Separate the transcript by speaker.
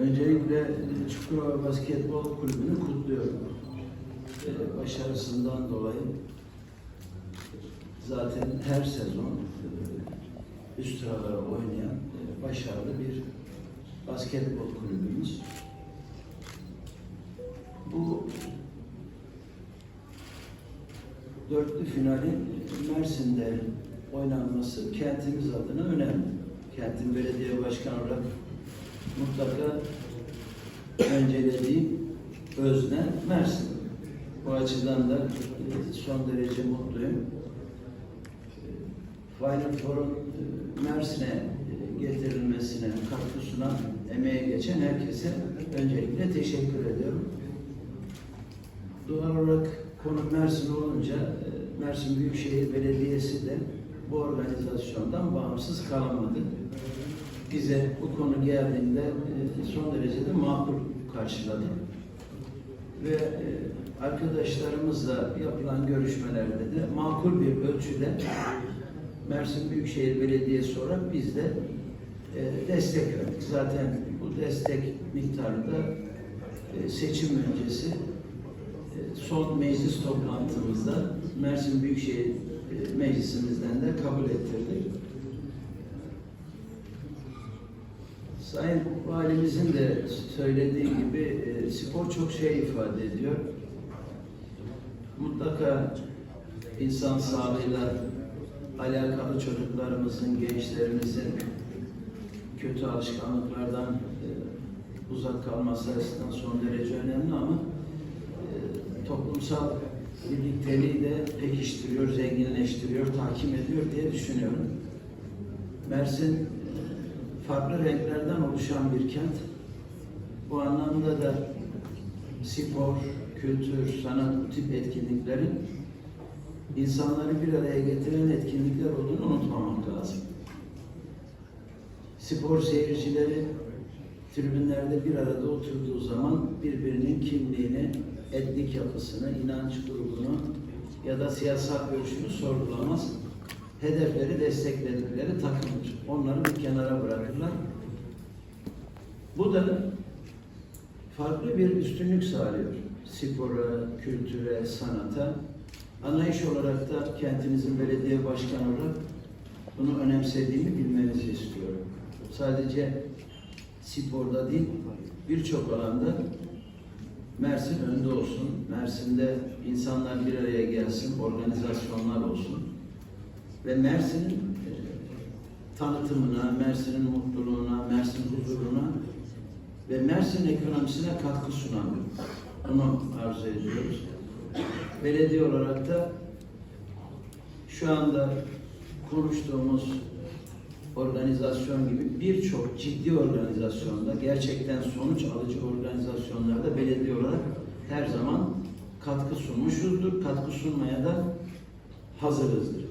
Speaker 1: Öncelikle Çukurova Basketbol Kulübü'nü kutluyorum. Ee, Başarısından dolayı zaten her sezon e, üst sıralara oynayan e, başarılı bir basketbol kulübümüz. Bu dörtlü finalin Mersin'de oynanması kentimiz adına önemli. Kentin belediye başkanı olarak mutlaka öncelediğim özne Mersin. Bu açıdan da e, son derece mutluyum. E, Final Four'un e, Mersin'e getirilmesine katkı sunan, emeğe geçen herkese öncelikle teşekkür ediyorum. Doğal olarak konu Mersin olunca Mersin Büyükşehir Belediyesi de bu organizasyondan bağımsız kalamadı. Bize bu konu geldiğinde e, son derecede makul karşıladı. Ve e, arkadaşlarımızla yapılan görüşmelerde de makul bir ölçüde Mersin Büyükşehir Belediyesi olarak biz de e, destek verdik. Zaten bu destek miktarı da seçim öncesi son meclis toplantımızda Mersin Büyükşehir Meclisimizden de kabul ettirdik. Sayın Valimizin de söylediği gibi e, spor çok şey ifade ediyor. Mutlaka insan sağlığıyla alakalı çocuklarımızın, gençlerimizin kötü alışkanlıklardan e, uzak kalması açısından son derece önemli ama e, toplumsal birlikteliği de pekiştiriyor, zenginleştiriyor, tahkim ediyor diye düşünüyorum. Mersin farklı renklerden oluşan bir kent. Bu anlamda da spor, kültür, sanat bu tip etkinliklerin insanları bir araya getiren etkinlikler olduğunu unutmamak lazım. Spor seyircileri tribünlerde bir arada oturduğu zaman birbirinin kimliğini, etnik yapısını, inanç grubunu ya da siyasal görüşünü sorgulamaz. Hedefleri destekledikleri takımdır. Onları bir kenara bırakırlar. Bu da farklı bir üstünlük sağlıyor. Spora, kültüre, sanata. Anlayış olarak da kentinizin belediye başkanı olarak bunu önemsediğimi bilmenizi istiyorum. Sadece sporda değil, birçok alanda Mersin önde olsun. Mersin'de insanlar bir araya gelsin, organizasyonlar olsun. Ve Mersin'in tanıtımına, Mersin'in mutluluğuna, Mersin huzuruna ve Mersin ekonomisine katkı sunan bunu arzu ediyoruz. Belediye olarak da şu anda konuştuğumuz organizasyon gibi birçok ciddi organizasyonda gerçekten sonuç alıcı organizasyonlarda belediye olarak her zaman katkı sunmuşuzdur. Katkı sunmaya da hazırızdır.